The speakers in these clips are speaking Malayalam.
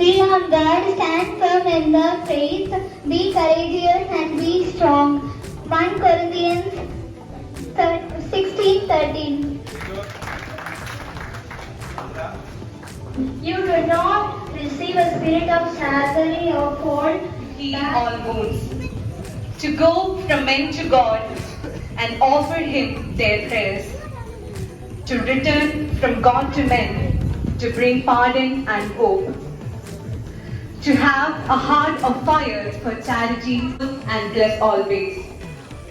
Be on guard, stand firm in the faith, be courageous and be strong. 1 Corinthians 16 13. You do not receive a spirit of slavery or fall. heal all wounds. To go from men to God and offer Him their prayers. To return from God to men to bring pardon and hope. To have a heart of fire for charity and bless always.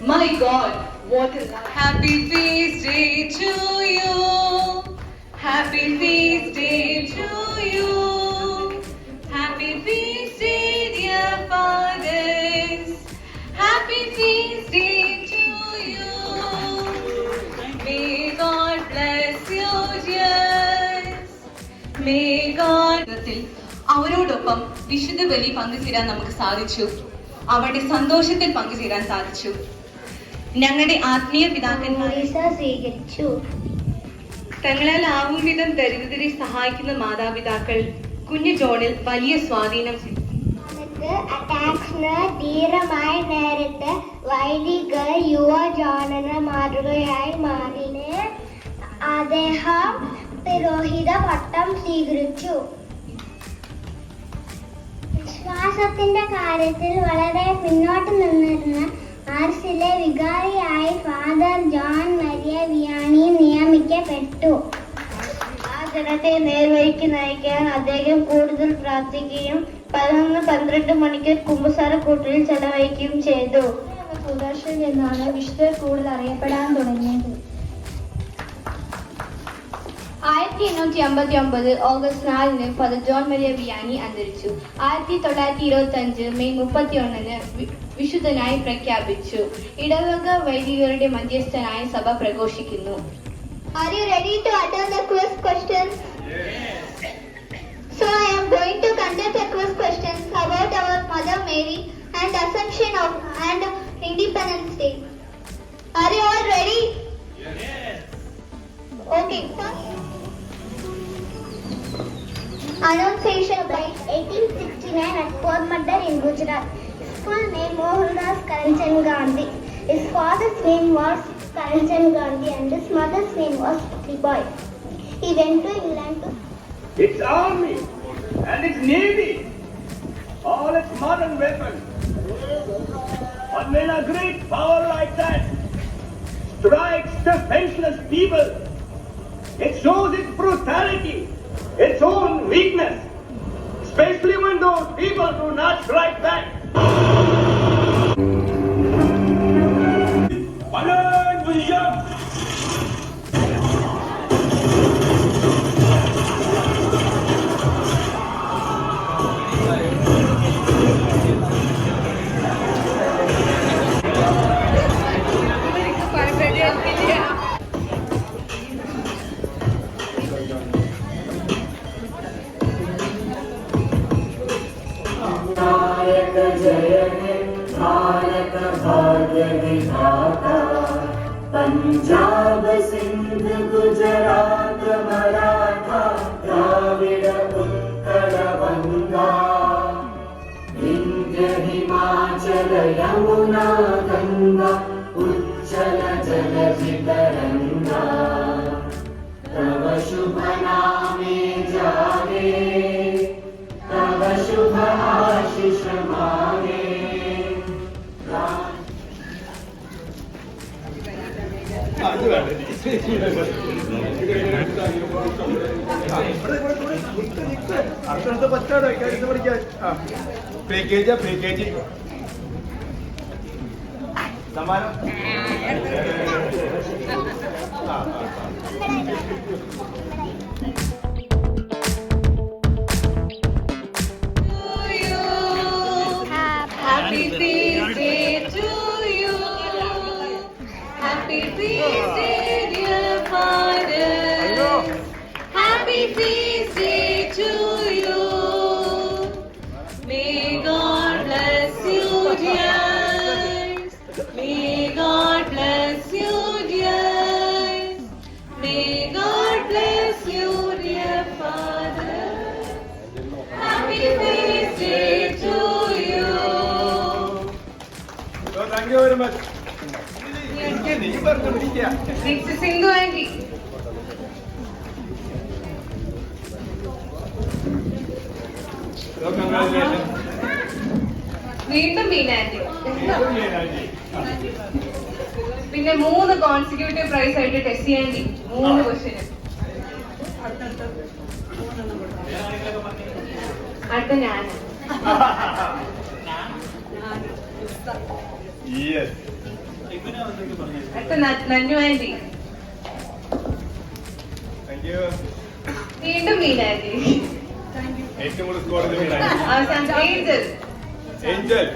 My God, what a. Happy feast day to you. Happy feast day to you. Happy feast day, dear fathers. Happy feast day to you. May God bless you, dears. May God. അവരോടൊപ്പം വിശുദ്ധ ബലി പങ്കുചേരാൻ നമുക്ക് സാധിച്ചു. അവരുടെ സന്തോഷത്തിൽ പങ്കുചേരാൻ സാധിച്ചു. ഞങ്ങളുടെ ആത്മീയ പിതാക്കന്മാരെ സ്വീകരിച്ചു. തങ്ങളാൽ ആവും വിധം ദരിദ്രരെ സഹായിക്കുന്ന മാതാപിതാക്കൾ കുഞ്ഞു ജോണിൽ വലിയ സ്വാധീനം അറ്റാക്സിന് ധീരമായി നേരിട്ട് വൈദിക യുവജാനന മാതൃകയായി മാറിന് അദ്ദേഹം പുരോഹിത പട്ടം സ്വീകരിച്ചു. വിശ്വാസത്തിന്റെ കാര്യത്തിൽ വളരെ പിന്നോട്ട് നിന്നിരുന്ന ആർസിലെ വികാരിയായി ഫാദർ ജോൺ മരിയ വിയാണി നിയമിക്കപ്പെട്ടു. ആ ജനത്തെ നേർവഴിക്ക് നയിക്കാൻ അദ്ദേഹം കൂടുതൽ പ്രാർത്ഥിക്കുകയും പതിനൊന്ന് പന്ത്രണ്ട് മണിക്ക് കുമ്പസാര കൂട്ടിൽ ചെലവഴിക്കുകയും ചെയ്തു. സുദർശൻ എന്നാണ് വിശുദ്ധർ കൂടുതൽ അറിയപ്പെടാൻ തുടങ്ങിയത്. ആയിരത്തി എണ്ണൂറ്റി അമ്പത്തി ഒമ്പത് ഓഗസ്റ്റ് നാലിന് ഫാദർ ജോൺ മരിയ വിയാനി അന്തരിച്ചു. ആയിരത്തി തൊള്ളായിരത്തി ഇരുപത്തി അഞ്ച് മെയ് മുപ്പത്തി ഒന്നിന് വിശുദ്ധനായി പ്രഖ്യാപിച്ചു. ഇടവക വൈദികരുടെ മധ്യസ്ഥനായി സഭ പ്രഘോഷിക്കുന്നു? So I am going to conduct a quiz questions about our Mother Mary and Assumption of Gujarat. His full name Mohandas Karamchand Gandhi. His father's name was Karamchand Gandhi and his mother's name was Boy. He went to England to its army and its navy, all its modern weapons. But when a great power like that strikes defenseless people, it shows its brutality, its own weakness, especially when those people do not strike back. Punjab Sindh Gujarat Maratha Dravid उत्तर वङ्गा विन्द्य हिमाचल यमुना गङ्गा उच्चल जलधितरङ्गा तव शुभना പാക്കേജാ പാക്കേജ് സമ്മാനം ആ, ആ, താങ്ക് യു വെരി മച്ച് നീ പറഞ്ഞു പിടിക്കുക വീണ്ടും മീന ആന്റി പിന്നെ മൂന്ന് കോൺസിക്യൂട്ടീവ് പ്രൈസ് ആയിട്ട് ടെസ്റ്റ് ചെയ്യാൻ മൂന്ന് ക്വസ്റ്റ്യന് അടുത്ത ഞാൻ. അടുത്ത നന്നു ആന്റി വീണ്ടും മീന ആന്റി ഏറ്റവും കൂടുതൽ സ്കോർ ചെയ്ത അവസാനം ഏഞ്ചൽ. ഏഞ്ചൽ.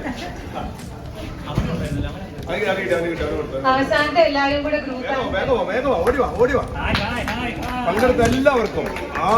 അവസാനത്തെ എല്ലാവരും കൂടെ ഗ്രൂപ്പ് ഓടി വാ ഓടി വാ. പങ്കെടുത്ത എല്ലാവർക്കും. ആ.